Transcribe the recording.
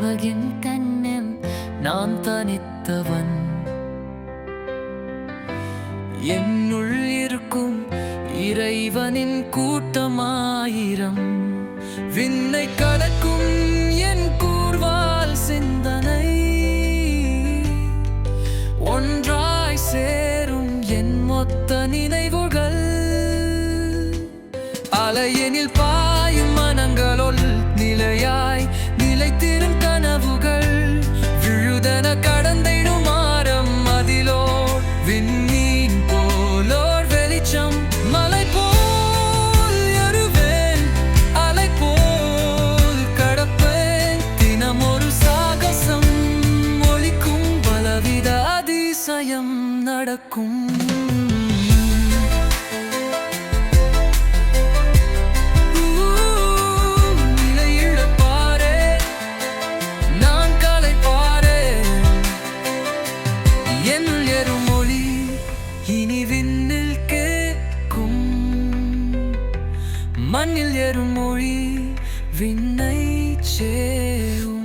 உலகின் கண்ணில் நான் தனித்தவன். என்னுள் இருக்கும் இறைவனின் கூட்டமாயிரம். விண்ணை கடக்கும் அலையெனில் பாயும் மனங்களுள் நிலையாய் நிலைத்திரும் கனவுகள். விழுதன கடந்திடும் ஆரம் அதிலோ விண்ணீன் போலோர் வெளிச்சம். மலை போல் எருவேன் அலை போல் கடப்பேன். தினம் ஒரு சாகசம் ஒழிக்கும் பலவித அதிசயம் நடக்கும். மண்ணில் ஏறும் மொழி விண்ணை சேரும்